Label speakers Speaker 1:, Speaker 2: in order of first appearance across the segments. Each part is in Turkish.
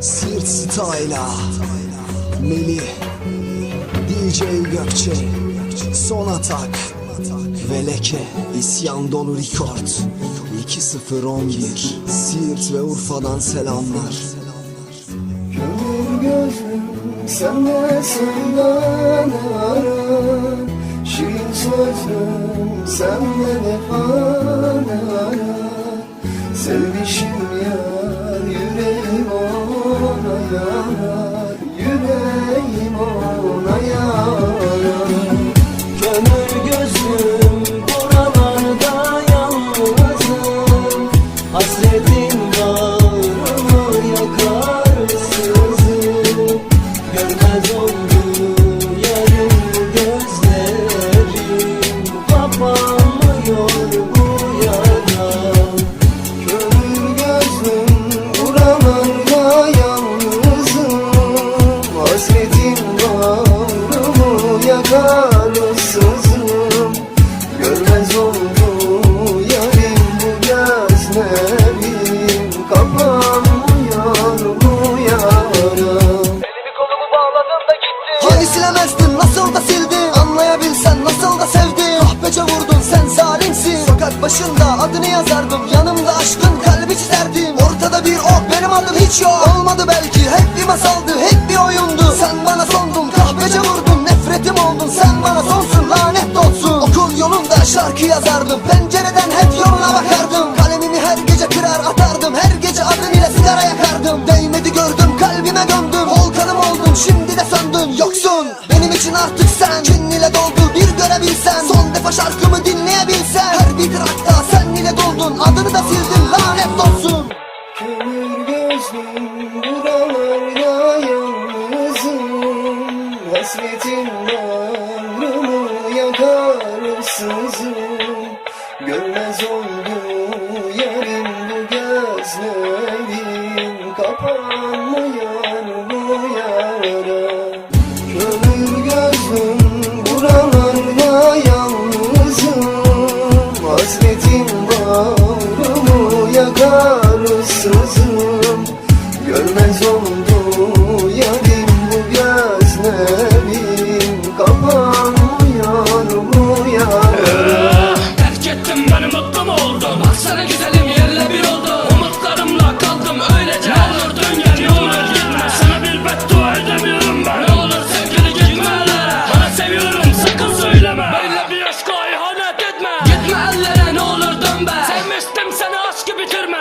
Speaker 1: Siirt Style'a Melih DJ Gökçe Son Atak ve Leke İsyan dolu rekord 2011 Siirt ve Urfa'dan selamlar.
Speaker 2: Kömür gözlüm senle sevdan ara Şirin sözlüm senle vefan ara. Sevmişim yar
Speaker 1: bir oyundu. Sen bana sondun Kahpece vurdun nefretim oldun. Sen bana sonsun lanet olsun. Okul yolunda şarkı yazardım Pencereden hep yoluna bakardım. Kalemimi her gece kırar atardım. Her gece adın ile sigara yakardım. Değmedi gördüm kalbime gömdüm Volkanım oldun şimdi de söndün. Yoksun benim için artık sen. Kin ile doldu bir görebilsen. Son defa şarkımı dinleyebilsen. Her bir trakta sen ile doldun. Adını da sildim
Speaker 2: Hasretin bağrımı yakar sızım Görmez oldu yarim bu gözlerim. Kapanmıyor bu yara. Kömür gözlüm buralarda yalnızım. Hasretin bağrımı yakar sızım Görmez oldu
Speaker 3: bitirme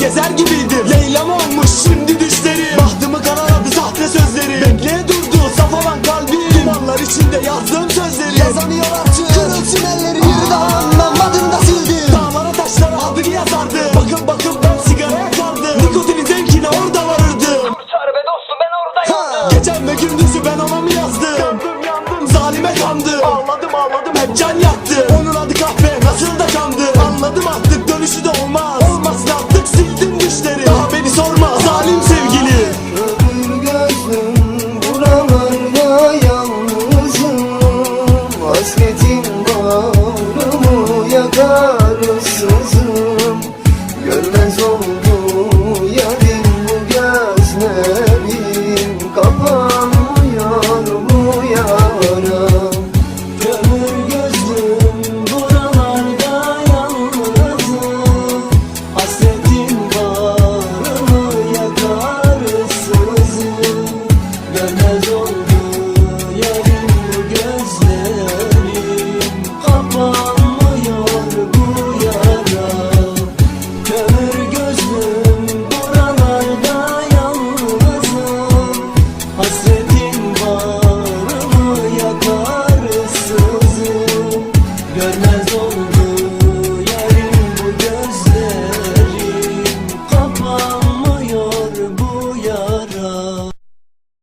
Speaker 4: gezer gibiydim Leyla'm olmuş şimdi düşleri? Bahtımı karaladı sahte sözleri. Bekleye durdu saf olan kalbim. Dumanlar içinde yazdığım sözleri.
Speaker 1: Yazamıyor artık Kırılsın elleri bir daha anlamadın da sildim
Speaker 4: Dağlara taşlara adını yazardı Bakın bakın ben sigara yakardım Nikotinin zevkine orada varırdım
Speaker 5: Çağır be dostum ben orada yandım
Speaker 4: Gecem ve gündüzü ben ona mı yazdım? Yandım yandım zalime kandım Ağladım ağladım. Hep can yaktı. Onun adı kahve nasıl da kandı. Anladım artık yalnızsızım